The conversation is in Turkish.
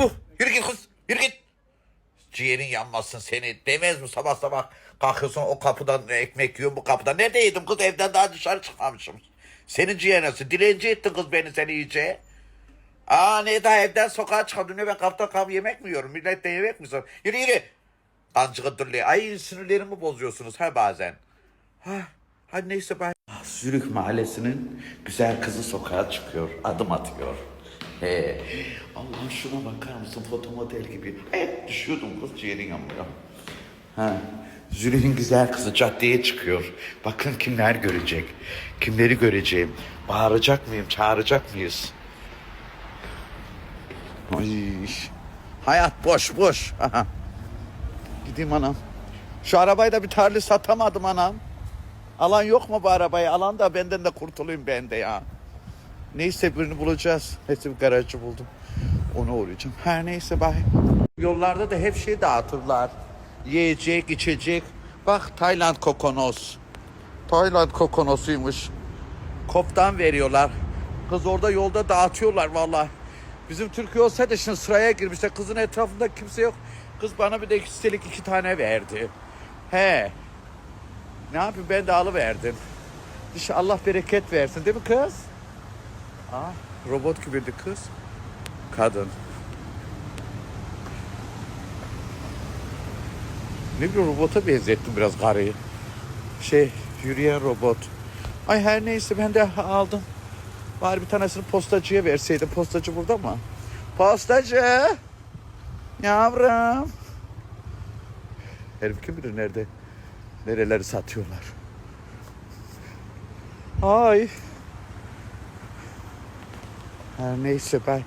Uh, yürü git kız. Yürü git. Ciğerin yanmasın seni. Demez mi sabah sabah kalkıyorsun o kapıdan ekmek yiyor bu kapıdan. Nerede yedim kız evden daha dışarı çıkmamışım. Senin ciğer nasıl? Dilenci ettin kız beni seni iyice. Aa ne daha evden sokağa çıkalım ne ben kapta kap yemek mi yiyorum? Millet de yemek mi yiyor? Yürü yürü. Kancığı dırlıyor. Ay sinirlerimi bozuyorsunuz ha bazen. Ha, hadi neyse ben. Zürih mahallesinin güzel kızı sokağa çıkıyor. Adım atıyor. He. Allah'ım şuna bakar mısın fotomodel gibi. Hep düşüyordum kız ciğerin yanmıyor. Ha. Zürih'in güzel kızı caddeye çıkıyor. Bakın kimler görecek. Kimleri göreceğim. Bağıracak mıyım, çağıracak mıyız? Ay. Hayat boş boş. Gideyim anam. Şu arabayı da bir tarla satamadım anam. Alan yok mu bu arabayı? Alan da benden de kurtulayım ben de ya. Neyse birini bulacağız. Neyse bir garajcı buldum. Ona uğrayacağım. Her neyse bay. Yollarda da hep şey dağıtırlar. Yiyecek, içecek. Bak Tayland kokonos. Tayland kokonosuymuş. Koptan veriyorlar. Kız orada yolda dağıtıyorlar vallahi. Bizim Türkiye olsaydı şimdi sıraya girmişler. Kızın etrafında kimse yok. Kız bana bir de üstelik iki tane verdi. He. Ne yapayım ben de alıverdim. İşte Allah bereket versin değil mi kız? Aa, robot gibiydi kız. Kadın. Ne bileyim robota benzettim biraz karıyı. Şey yürüyen robot. Ay her neyse ben de aldım. Bari bir tanesini postacıya verseydim. Postacı burada mı? Postacı. Yavrum. Herif kim bilir nerede? Nereleri satıyorlar. Ay. 还没失败。